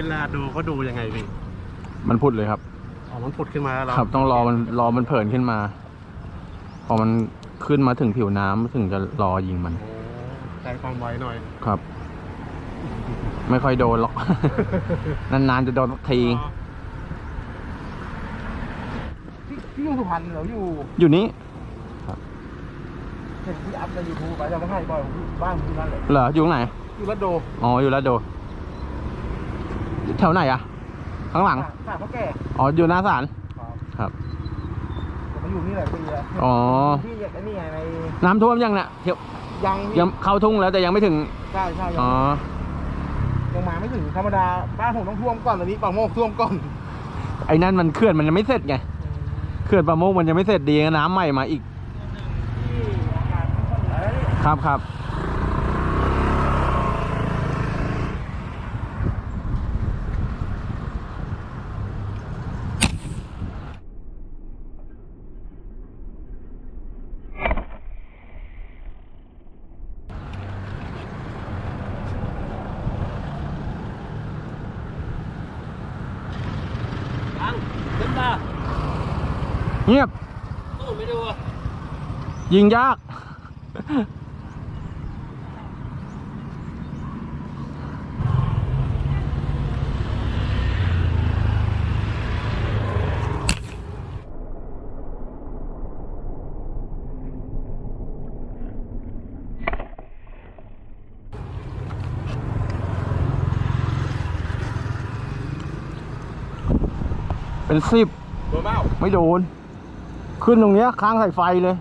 เวลาดูเขาดูยังไงพี่มันพุดเลยครับ อ๋อมันผุดขึ้นมาแล้วครับ ต้องรอมันรอมันเผินขึ้นมา พอมันขึ้นมาถึงผิวน้ำถึงจะรอยิงมัน โอ้ใจความไวหน่อยครับ ไม่ค่อยโดนหรอก นานๆจะโดนสักที พี่พี่อยู่สุพรรณเหรออยู่อยู่นี้เห็นพี่อัพในยูทูบไปจะมาให้บ่อยผมอยู่บ้านผมที่นั่นเลยเหรออยู่ตรงไหนอยู่รัดโดอ๋ออยู่แล้วโด แถวไหนอะข้างหลังฝากพ่อแก่อ๋ออยู่หน้าศาลครับครับผมมาอยู่นี่หลายปีแล้วอ๋อพี่อยากไอ้นี่ไงในน้ำท่วมยังเนี่ยเที่ยวยังยังเข้าทุ่งแล้วแต่ยังไม่ถึงใช่ใช่ยังอ๋อยังมาไม่ถึงธรรมดาบ้านผมต้องท่วมก่อนตอนนี้ปากโมกท่วมก่อนไอ้นั่นมันเขื่อนมันยังไม่เสร็จไงเขื่อนประโมงมันยังไม่เสร็จดีน้ำใหม่มาอีกที่อากาศไม่ค่อยเหลือแล้วนี่ครับครับ ยังขึ้นมา เงียบ ตู้ไม่ดูอะ ยิงยาก เป็นสิบโดนเปล่าไม่โดน ขึ้นตรงเนี้ยค้างใส่ไฟเลย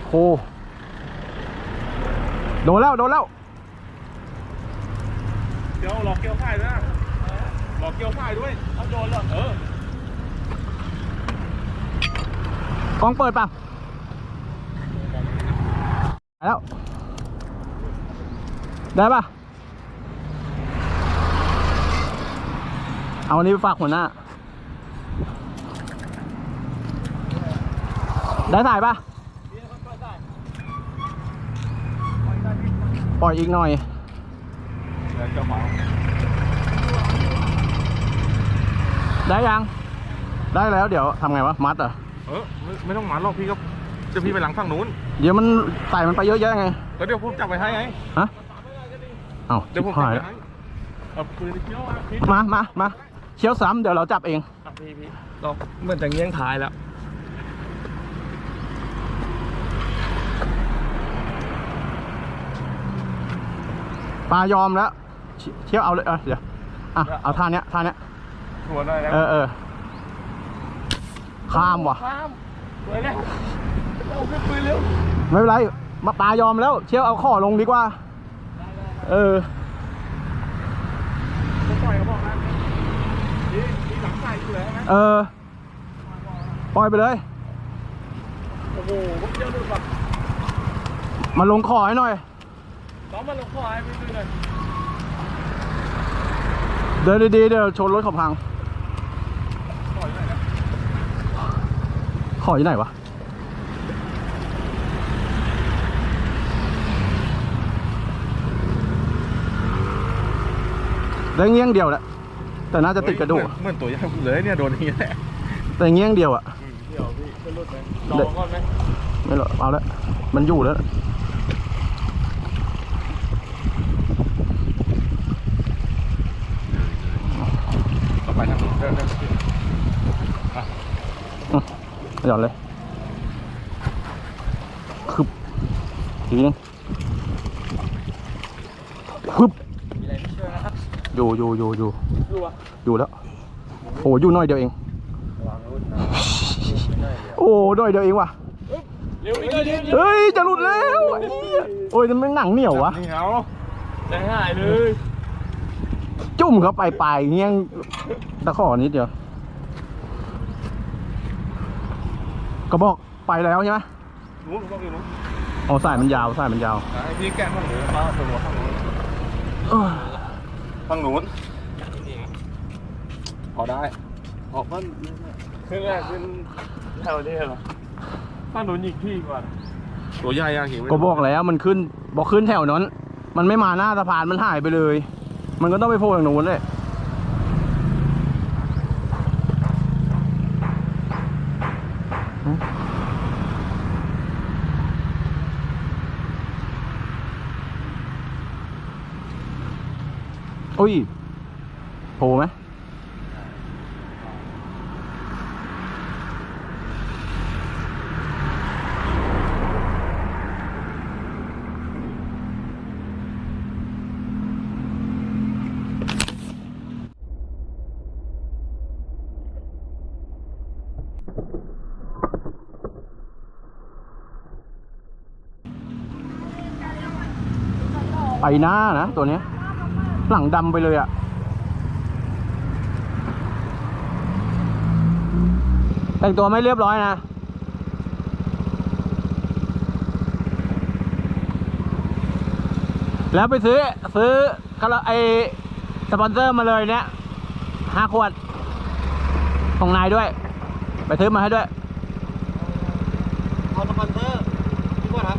ไอ้โค โดนแล้ว โดนแล้ว เดี๋ยวหลอกเกี่ยวไฟด้วยนะหลอกเกี่ยวไฟด้วยเอาโดนเหรอเออกล้องเปิดป่ะไปแล้ว ได้ป่ะ เอาอันนี้ไปฝากหัวหน้า ได้ถ่ายป่ะ ปล่อยอีกหน่อยเดี๋ยวจะเหมาได้ยัง ได้แล้วเดี๋ยวทำไงวะ มัดเหรอเออไม่ไม่ต้องหมาหรอกพี่ก็จะพี่ไปหลังฝั่งนู้นเดี๋ยวมันใส่มันไปเยอะแยะไง แล้วเดี๋ยวผมจับไปให้ไงฮะ เอ้าเดี๋ยวผมชิบจับหายไปแล้วให้เอาปืนไปเที่ยวอะพี่มามามาเชี่ยวซ้ำเดี๋ยวเราจับเอง อะพี่พี่เราเหมือนจะเงี้ยงท้ายแล้ว ปลายอมแล้วเชเชี่ยวเอาเลยเออเดี๋ยวอะเอาท่าเนี้ยท่าเนี้ยหัวหน่อยแล้วเออเออข้ามว่ะข้ามสวยแล้วเอาขึ้นปืนเร็วไม่เป็นไรมาปลายอมแล้ว เชี่ยวเอาข้อลงดีกว่าเออผมปล่อยเขาบอกนะนี่มีหลังใส่อยู่แล้วใช่ไหมเออปล่อยไปเลยโอ้โหผมเที่ยวดูแบบมาลงคอให้หน่อย น้องมาลงคอให้พี่ดูหน่อยเดินดีๆเดี๋ยวชนรถเขาพังปล่อยหน่อยนะขออยู่ไหนวะ ได้เงี้ยงเดียวแหละ แต่น่าจะติดกระดูก เหมือนเหมือนตัวใหญ่เลยเนี่ยโดนอย่างนี้แหละแต่เงี้ยงเดียวอะเดี๋ยวพี่จะรุดไหมรอก่อนไหมไม่หรอกเอาละ มันอยู่แล้ว ต่อไปทางนู้นเดินเดิน หย่อนเลยคึบทีนึงคึบมีอะไรไม่เชื่อนะครับอยู่อยู่อยู่อยู่ดูอะอยู่แล้วโอ้อยู่หน่อยเดียวเอง วางรุ่นนะโอ้หน่อยเดียวเองว่ะเร็วอีกเลยเร็วเฮ้ยจะหลุดแล้วไอ้เหี้ยโอ้ยมันหนังเหนียววะเหนียวใจหายเลย จุ่มเข้าไปปลายเงี้ยงตะขอนิดเดียว ก็บอกไปแล้วใช่ไหมนู้นต้องอยู่นู้นอ๋อสายมันยาวสายมันยาวไอ้พี่แกะฝั่งนู้นป้าตัวฝั่งนู้นเอ้ยฝั่งนู้นพอได้ออกมันขึ้นแรกขึ้นแถวนี้เหรอฝั่งนู้นอีกที่ก่อนตัวใหญ่อะหิวก็บอกแล้วมันขึ้นบอกขึ้นแถวนั้น มันไม่มาหน้าสะพานมันหายไปเลย มันก็ต้องไปโผล่ทางนู้นเลย อ้ยโผล่ไหมไปหน้านะ ตัวเนี้ย หลังดำไปเลยอะแต่งตัวไม่เรียบร้อยนะ แล้วไปซื้อ ซื้อคาราไอสปอนเซอร์มาเลยเนี่ยห้าขวด ของนายด้วย ไปซื้อมาให้ด้วย เอาสปอนเซอร์ดีกว่าครับ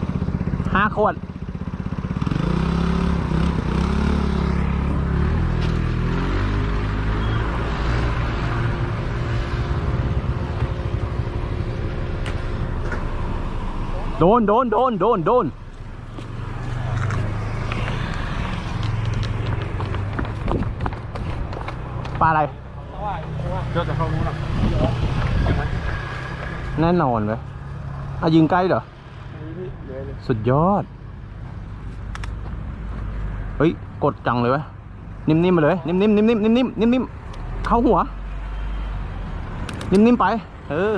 ห้าขวด โดนโดนโดนโดนโดนปลาอะไรเดี๋ยวจะเข้านู้นอะแน่นอนเลยอะยิงใกล้เหรอ สุดยอด เฮ้ย กดจังเลยวะนิ่มๆมาเลย นิ่มๆนิ่มๆนิ่มๆนิ่มๆเข้าหัว นิ่มๆไป เออ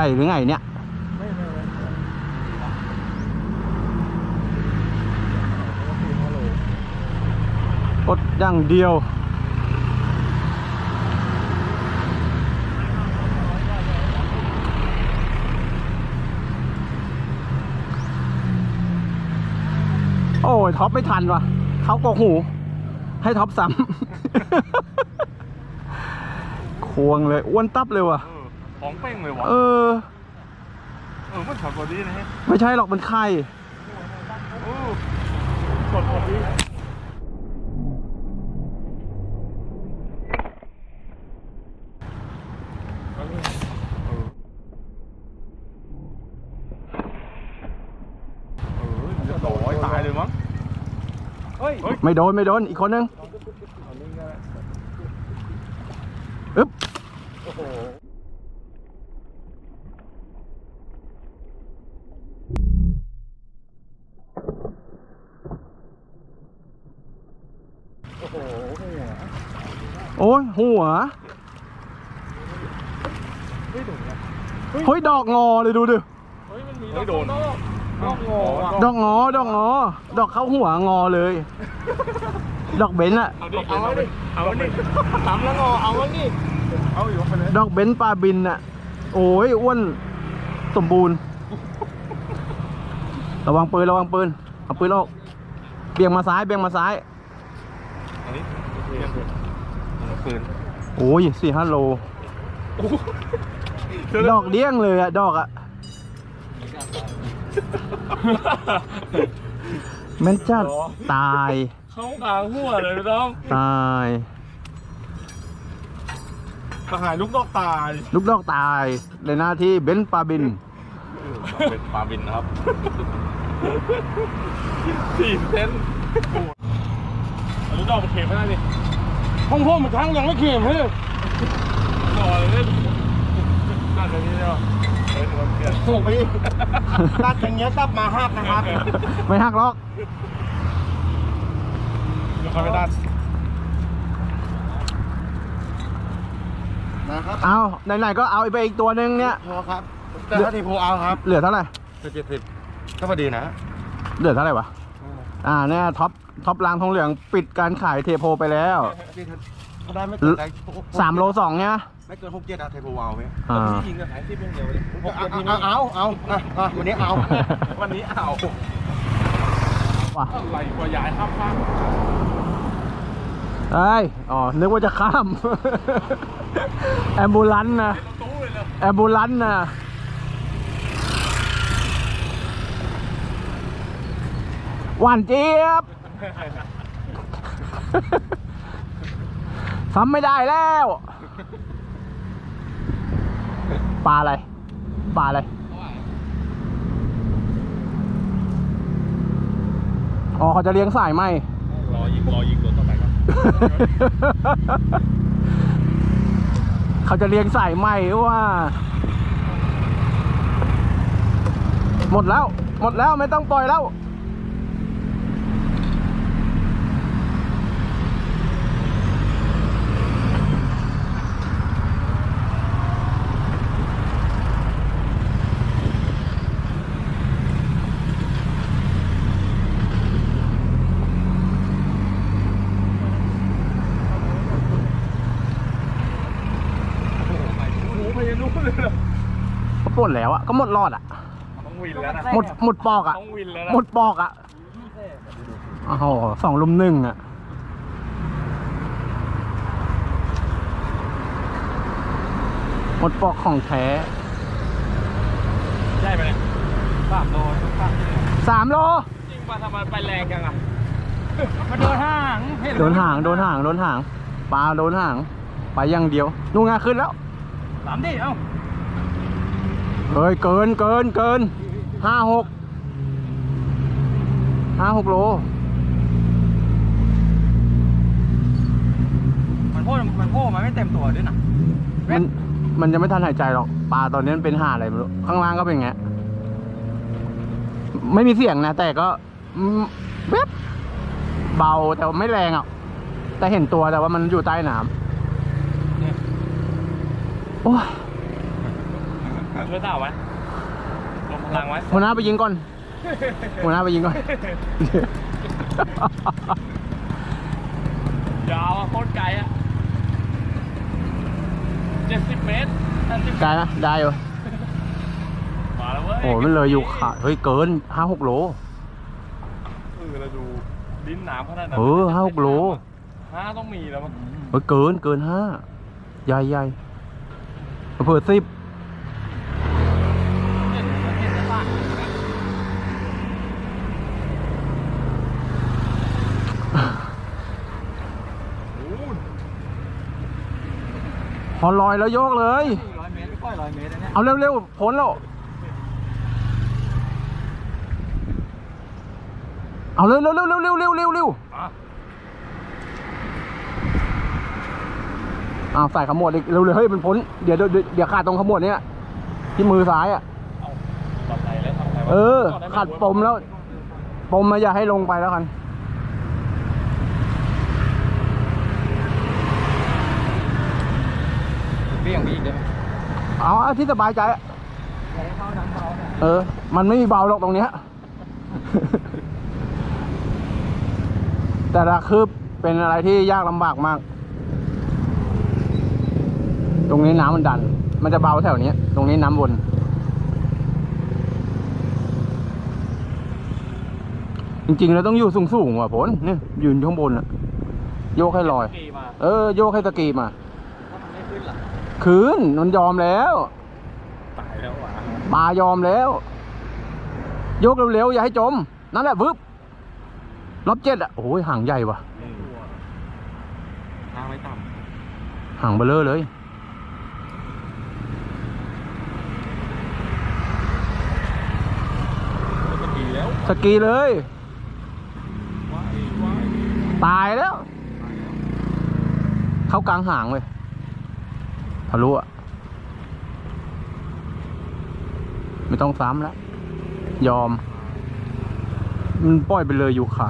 หญ่หรือไงเนี่ยกดอย่างเดียว โอ้ยท็อปไม่ทันว่ะเขากกหู ให้ท็อปซ้ำ ควงเลย อ้วนตับเลยว่ะ ของเป้งเลยวะเออ เออมันช็อตพอดีนะฮะไม่ใช่หรอกมันไข่โอ้ช็อตพอดีเออจะต่อยตายเลยมั้งเฮ้ย ไม่โดน ไม่โดน อีกคนนึงอึ๊บ โอ้ยหัวเฮ้ยดอกงอเลยดูดิ เฮ้ยมันมีไม่โดน นอกงอดอกงอ ดอกงอ ดอกเข้าหัวงอเลย ดอกเบนซ์อะเอาดิ เอาดิ เอาดิทำแล้วงอ เอาดิเอาอยู่ไปเลยดอกเบนซ์ปลาบินอะโอ้ยอ้วนสมบูรณ์ ระวังปืนระวังปืนเอาปืนออกเบี่ยงมาซ้ายเบี่ยงมาซ้าย อันนี้ ปืนโอ้ยสี่ห้าโลดอกเดี้ยงเลยอะดอกอะแม่นจัดตาย เข้ากลางหัวเลยน้องตายทหารลูกดอกตาย ลูกดอกตายในหน้าที่เบนซ์ปลาบินเป็นปลาบินนะครับสี่เซนลูกดอกมันเข็มไม่ได้ดิ ห้องพ่อมันทั้งยังไม่เข็มเฮ้ยต่อเลยตัดแบบนี้เนาะเออคนเปลี่ยนถูกไปอีกตัดอย่างเงี้ยกลับมาหักนะครับไม่หักหรอกเดี๋ยวเขาไปตัดนะครับเอาไหนๆก็เอาไปอีกตัวหนึงเนี่ยพอครับแต่ถ้าทีโพเอาครับ เหลือเท่าไหร่เจ็ดสิบก็พอดีนะ เหลือเท่าไหร่วะอ่าเนี่ยท็อป ท็อปรางทองเหลืองปิดการขายเทโพไปแล้วเขาได้ไม่เกินได้สามโลสองเนี่ยไม่เกินหกเจ็ดอะเทโพเอาไหมอ่าจริงก็ขายที่เพียงเดียวเลยเอาเอาเอาเอาอะวันนี้เอาวันนี้เอาว่ะอะไรกว่าย้ายข้ามฟากเอ้ยอ๋อ นึกว่าจะข้าม แอมบูลันซ์นะตู้เลยเลยแอมบูลันซ์นะหวานเจี๊ยบ ทำไม่ได้แล้ว ปลาอะไร ปลาอะไร อ๋อ เขาจะเลี้ยงสายไหม รอยิงรอยิงตัวต่อไปครับ เขาจะเลี้ยงสายไหมว่า หมดแล้ว หมดแล้วไม่ต้องปล่อยแล้ว โอ้โหพยานุเลยเหรอ ก็ปล ดแล้วอะก็หมดรอดอะต้องวินแล้วนะหมดหมดปอกอะต้องวินแล้วนะหมดปอกอะโอ้โหสองลุมหนึ่งอะหมดปอกของแท้ใช่ไหมเนี่ยสามโลสามสามโลจริงป่ะทำไมไปแรงจังอะมาโดนห้างเห็นโดนหางโดนหางโดนหางปลาโดนหางไปอย่างเดียวนู่นไงขึ้นแล้วสามดิเอ้า เฮ้ยเกินเกินเกินห้าหกห้าหกโล มันโพ่มันโพ่มันไม่เต็มตัวด้วยนะมันมันจะไม่ทันหายใจหรอกปลาตอนนี้มันเป็นห่าอะไรไม่รู้ข้างล่างก็เป็นอย่างเงี้ยไม่มีเสียงนะ แต่ก็อืมแวบเบาแต่ว่าไม่แรงอะ แต่เห็นตัวแต่ว่ามันอยู่ใต้น้ำโอ้ย ช่วยเต่าไว้ลงพลังไว้หัวหน้าไปยิงก่อนหัวหน้าไปยิงก่อน ยาวอะโคตรไกลอะเจ็ดสิบเมตรแปดสิบได้ไหมได้อยู่มาแล้วเว้ยโอ้มันเลยอยู่ขาเฮ้ยเกินห้าหกโล เออเราดูลิ้นหนามขนาดนั้นเออห้าหกโล ห้าต้องมีแล้วมั้ง เฮ้ยเกินเกินห้าใหญ่ใหญ่เผื่อสิบ เห็นมันเห็นได้ปะ พอลอยแล้วโยกเลยสี่ร้อยเมตรไม่ค่อยร้อยเมตรนะเนี่ยเอาเร็วๆพ้นแล้ว เอาเร็วๆเร็วๆเร็วๆเร็วๆเร็วๆเร็วๆเร็วอะอ้าวใส่ขมวดอีกเร็วๆเฮ้ยมันพ้นเดี๋ยวเดี๋ยวเดี๋ยวขาดตรงขมวดเนี้ยที่มือซ้ายอะ เอาตอนไหนแล้วทำไงวะเออ ขัดปมแล้ว ปมมาอย่าให้ลงไปแล้วกัน เบี้ยงไปอีกได้ไหม เอาเอาที่สบายใจอะเออ มันไม่มีเบาหรอกตรงเนี้ย แต่ละคืบเป็นอะไรที่ยากลำบากมาก ตรงนี้น้ำมันดัน มันจะเบาแถวนี้ ตรงนี้น้ำวนจริงๆเราต้องอยู่สูงๆว่ะผลเนี่ยยืนข้างบนอะโยกให้ลอย เออ โยกให้สกีมา ถ้ามันไม่ขึ้นล่ะ คืนมันยอมแล้วตายแล้วว่ะปลายอมแล้ว ยกเร็วๆอย่าให้จม นั่นแหละวึบรอบเจ็ดอะโอ้ยห่างใหญ่ว่ะทางไม่ต่ห่างเบลเลอร์เลยำก็ดีแล้วสกีเลยว้ายว้ายตายแล้ว เข้ากลางห่างเลย ทะลุอะไม่ต้องซ้ำแล้ว ยอม มันปล่อยไปเลยอยู่ขา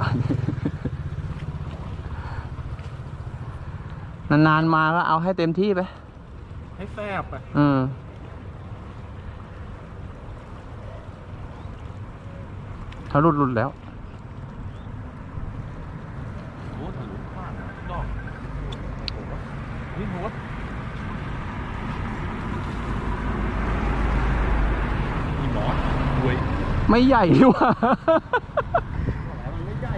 นานๆมาก็เอาให้เต็มที่ไป ให้แซบไปอืมถ้ารุดรุดแล้วโอ้ทะลุบ้านดอกนี่หัวมีหมอ รวยไม่ใหญ่ดีว่ามันไม่ใหญ่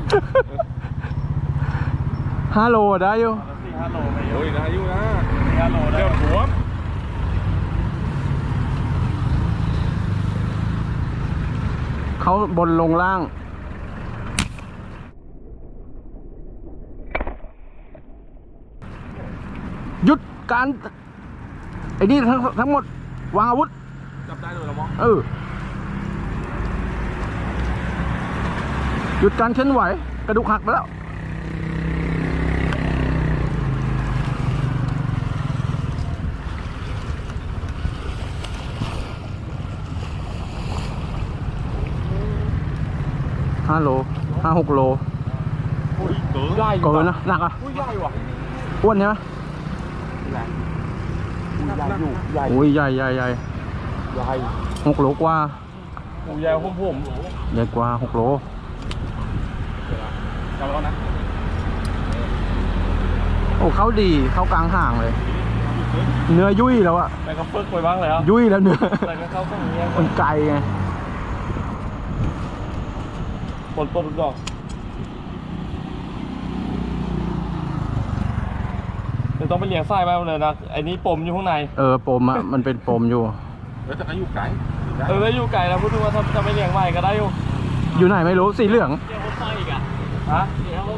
ห้าโลได้อยู่สี่ห้าโลไม่โอ้ยนะอายุนะสี่ห้าโลได้เริ่มหัวเขาบนลงล่างหยุดการไอ้นี่ทั้งทั้งหมด วางอาวุธ จับได้เลยละมั้งเออ หยุดการเคลื่อนไหว กระดูกหักไปแล้ว ห้าโลห้าหกโลโอ้ยเกินใหญ่เกินนะหนักอะอุ้ยใหญ่ว่ะอ้วนใช่ไหมใหญ่อยู่ใหญ่อุ้ยใหญ่ใหญ่ใหญ่ใหญ่หกโลกว่าโอ้ยยาวผมผมใหญ่กว่าหกโล จำแล้วนะโอ้เข้าดีเข้ากลางห่างเลย เนื้อยุ่ยแล้วอะแต่ก็เฟิร์กไปบ้างแล้วยุ่ยแล้วเนื้อแต่ก็เข้าข้างนี้มันไกลไงฝนตกดอกเดี๋ยวต้องไปเลี้ยงไส้ไปเลยนะไอ้นี้ปมอยู่ข้างใน เออปมอะมันเป็นปมอยู่แล้วแต่ก็อยู่ไกลเออแล้วอยู่ไกลแล้วพูดถึงว่าถ้าจะไม่เลี้ยงใหม่ก็ได้อยู่อยู่ไหนไม่รู้สีเหลือง ฮะ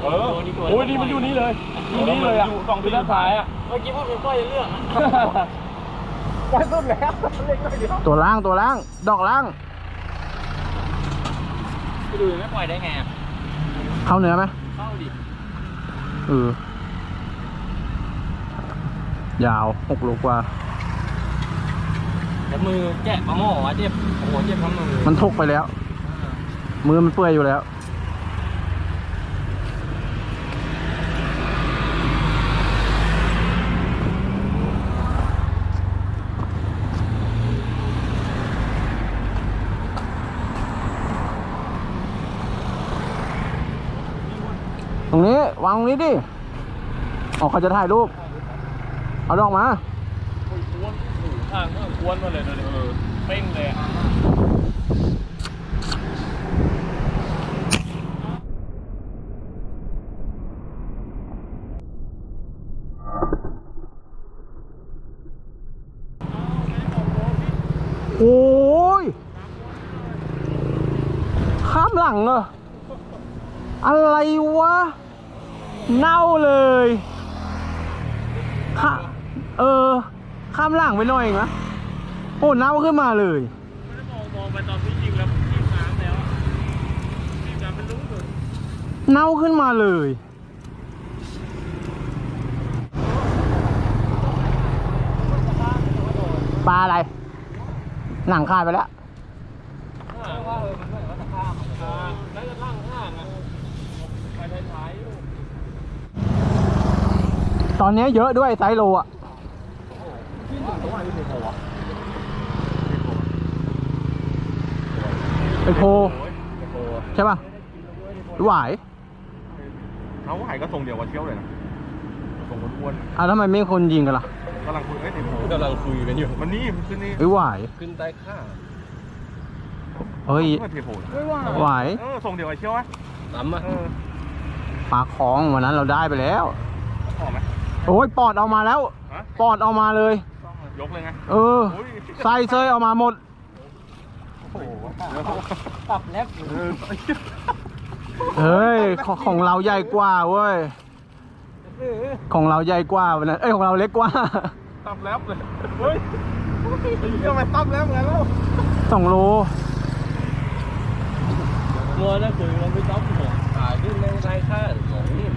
เออโอ้ยนี่มันอยู่นี่เลยอยู่นี่เลยอะกล่องที่ด้านซ้ายอะเมื่อกี้พูดเป็นก้อยเรื่องอะไว้สุดแล้วเล็กหน่อยเดียวตัวล่างตัวล่าง ดอกล่างไปดูไม่ปล่อยได้ไงอะเข้าเนื้อไหมเข้าดิเออยาวหกโลกว่าแต่มือแกะมะม่วงอะเจ็บโอ้โหเจ็บทั้งมือมันทกไปแล้ว มือมันเปื่อยอยู่แล้ว วางตรงนี้ดิออกเขาจะถ่ายรูป เอาดอกมาโอ้ยกวนโอ้โหข้างก็กวนมาเลยนะเนี่ยเออเป้งเลยอะโอ้ย ข้ามหลังเหรอ อะไรวะ เน่าเลยข้าเออ ข้ามหลังไปหน่อยเองนะโอ้เน่าขึ้นมาเลย ไม่ได้มองมองไปตอนที่ยิงแล้วยิงน้ำแล้วอะยิงน้ำเป็นลูกเลยเน่าขึ้นมาเลย ปลาอะไร หนังขาดไปแล้ว ข้างว่าเออมันเหมือนว่าจะข้ามอ่าน่าจะล่างข้างอะไปท้ายๆอยู่ ตอนนี้เยอะด้วยไซส์โลอะไปโพโอ้ยโอ้โหใช่ป่ะหวายเขาหายก็ทรงเดียวกับเที่ยวเลยนะทรงอ้วนอะทำไมไม่มีคนยิงกันล่ะๆกำลังคุยเอ้ยเดี๋ยวผมกำลังคุยกันอยู่มันนี่มันขึ้นนี่ไอ้หวายขึ้นใต้ข้าเฮ้ยเพื่อเทโพนหวายเออทรงเดียวกับเที่ยวไหมน้ำอะเออปลาคลองวันนั้นเราได้ไปแล้วพอไหม โอ้ยปอดเอามาแล้ว ฮะปอดเอามาเลย ยกเลยไงเออโอ้ยไส้เซยเอามาหมดโอ้โหตับแลบเออเฮ้ยของของเราใหญ่กว่าเว้ย ของเราใหญ่กว่าวันนั้นเอ้ยของเราเล็กกว่า ตับแล้วเลยเฮ้ยเที่ยวไปตับแล้วเหมือนกันแล้วสองโล มัวแล้วคุยมันไม่ต้องหมดถ่ายขึ้นในใต้ข้าของนี่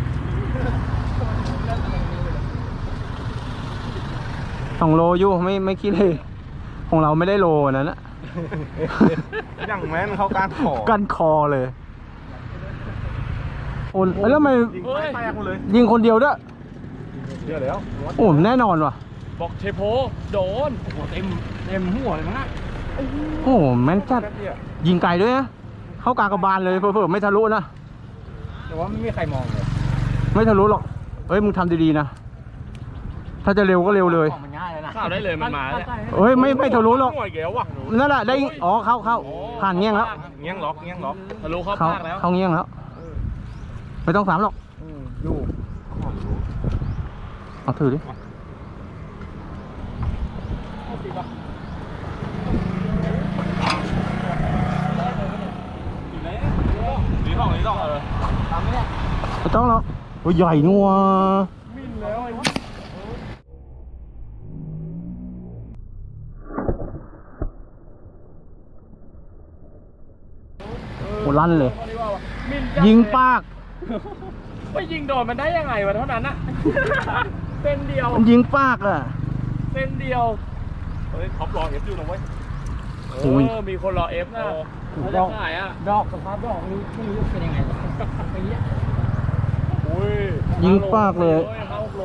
สองโลอยู่ไม่ไม่คิดเลยของเราไม่ได้โลวันนั้นอะอย่างแม่นเขาการขอกันคอเลยโอ้ยแล้วทำไมยิงไปแตกหมดเลยยิงคนเดียวด้วยเดี๋ยวแล้วโอ้แน่นอนว่ะ บอกเชโพโดนโอ้โหเต็มเต็มหัวเลยมั้งนะโอ้แม่นจัดแป๊บเดียวยิงไกลด้วยนะ เข้ากลางกระบาลเลยเผื่อๆไม่ทะลุนะ แต่ว่าไม่มีใครมองเลยไม่ทะลุหรอกเฮ้ยมึงทำดีๆนะ ถ้าจะเร็วก็เร็วเลย ของมันง่ายเลยนะ ข้าวได้เลยมันมาเนี่ยเฮ้ยไม่ไม่ทะลุหรอกห่วยแก้วว่ะนั่นแหละได้ อ๋อเข้าเข้าผ่านเงี้ยงแล้ว เงี้ยงล็อกเงี้ยงล็อกทะลุเข้าเข้าปากแล้วเข้าเงี้ยงแล้ว ไม่ต้องสามหรอกอยู่เอาถือดิสีทองสีทองเออ ไม่ต้องหรอกโอ้ยใหญ่นัวโอ้ ลั่นเลยมินยิงปาก ไปยิงโดนมันได้ยังไงวะเท่านั้นอะเส้นเดียวมันยิงปากอะ เส้นเดียวเฮ้ยท็อปรอเอฟอยู่นะเว้ยเอโอ้ยอมีคนรอเอฟนะถูกเขาดจะอกขายอะดอกสภาพดอกนี่ไม่รู้เป็นยังไงอย่างเงี้ยอุ้ยยิงปากเลย ห้าโล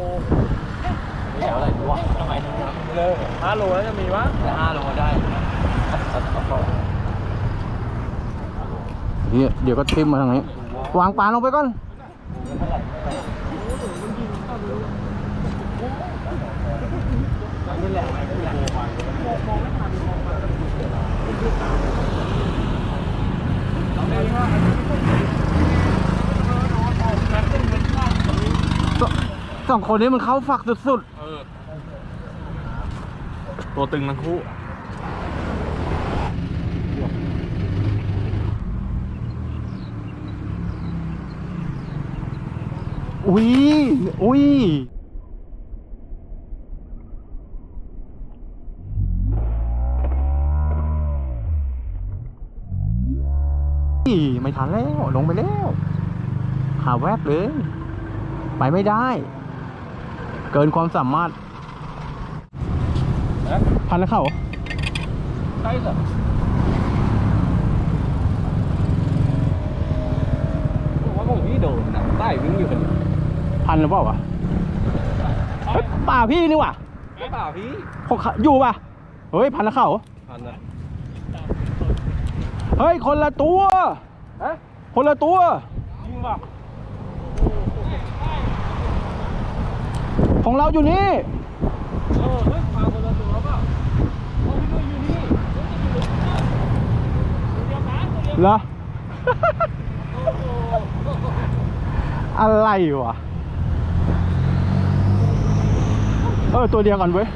เดี๋ยวอะไรวะทำไมถึงทำเลยห้าโลแล้วจะมีวะห้าโลได้ เดี๋ยวเดี๋ยวก็ทิมมาทางนี้ วางปลาลงไปก่อน สองคนนี้มันเข้าฝักสุดเออตัวตึงทั้งคู่ อุ้ย อุ้ย ไม่ทันแล้ว ลงไปแล้ว หาแวบเลย ไปไม่ได้ เกินความสามารถ พันแล้วเข้าใช่เหรอว่าผมพี่โดนนะใต้วิ่งอยู่คนเดียว พันหรือเปล่าวะเฮ้ยป่าพี่นี่ว่ะไม่เปล่าพี่เขาขะอยู่ป่ะเฮ้ยพันแล้วเข้าพันนะเฮ้ยคนละตัวฮะคนละตัวยิงป่ะของเราอยู่นี่เออเฮ้ยพาคนละตัวเปล่าโอ้พี่ด้วยอยู่นี่เหรอ อะไรวะ เออ ตัวเดียวกันเว้ย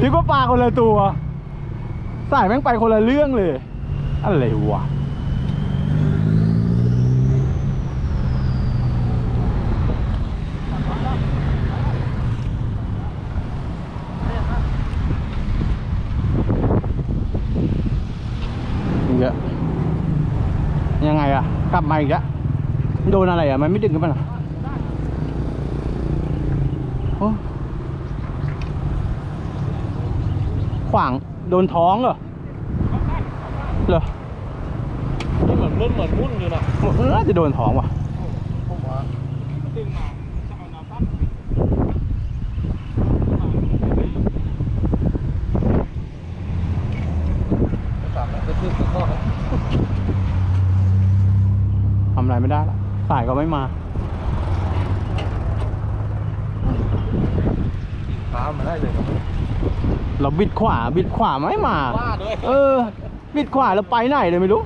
นี่ก็ปลาคนละตัว สายแม่งไปคนละเรื่องเลย อะไรวะ อีกแล้วยังไงอะกลับมาอีกแล้วโดนอะ ไรอะมันไม่ดึงขึ้นมาหรอโอ้ขวางโดนท้องเหรอ เหรอนี่เหมือนมึนเหมือนมุ่นอยู่นะน่าจะโดนท้องว่ะทำอะไรไม่ได้ละสาย ก็ไม่มาตามมาได้เลยครับเราบิดขวาบิดขวาไม่มา ว่าด้วย เออ บิดขวาแล้วไปไหนเลยไม่รู้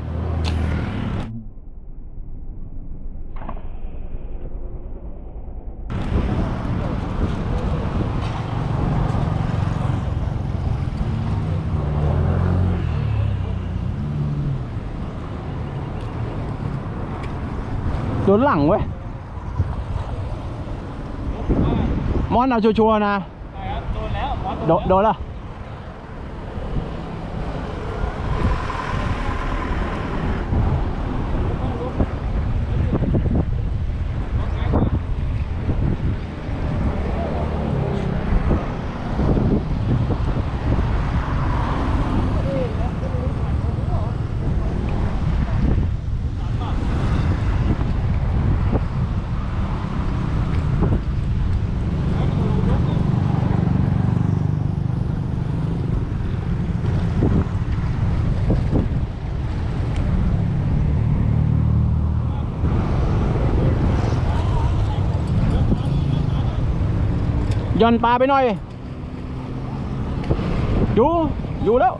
โดนหลังเว้ยมอนเอาชัวร์ๆนะ โดนแล้วบอสโดโดนละ ย่อนปลาไปหน่อย อยู่ อยู่แล้ว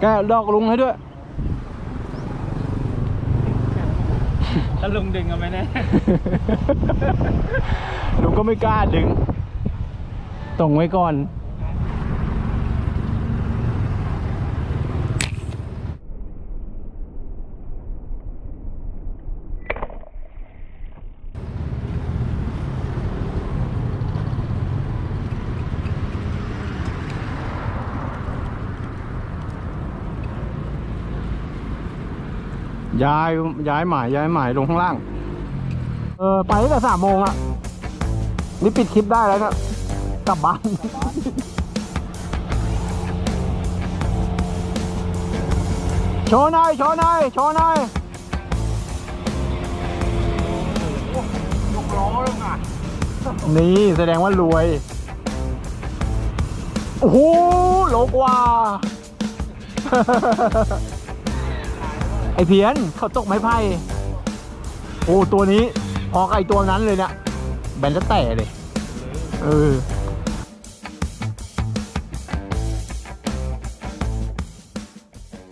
แกดอกลุงให้ด้วยาลุงดึงเอาไหมเนี่ยลุงก็ไม่กล้าดึง ตรงไว้ก่อน ย้ายย้ายหมายย้ายหมายลงข้างล่าง เออไปตั้งแต่สามโมงอะนี่ปิดคลิปได้แล้วครับกลับบ้านโชว์หน่อยโชว์หน่อยโชว์หน่อยนี่แสดงว่ารวย โอ้โหโลกว่า ไอเพียนเขาตกไม้ไผ่โอ้ตัวนี้พอกับไอตัวนั้นเลยเนี่ยแบนจะแตะเลย เออ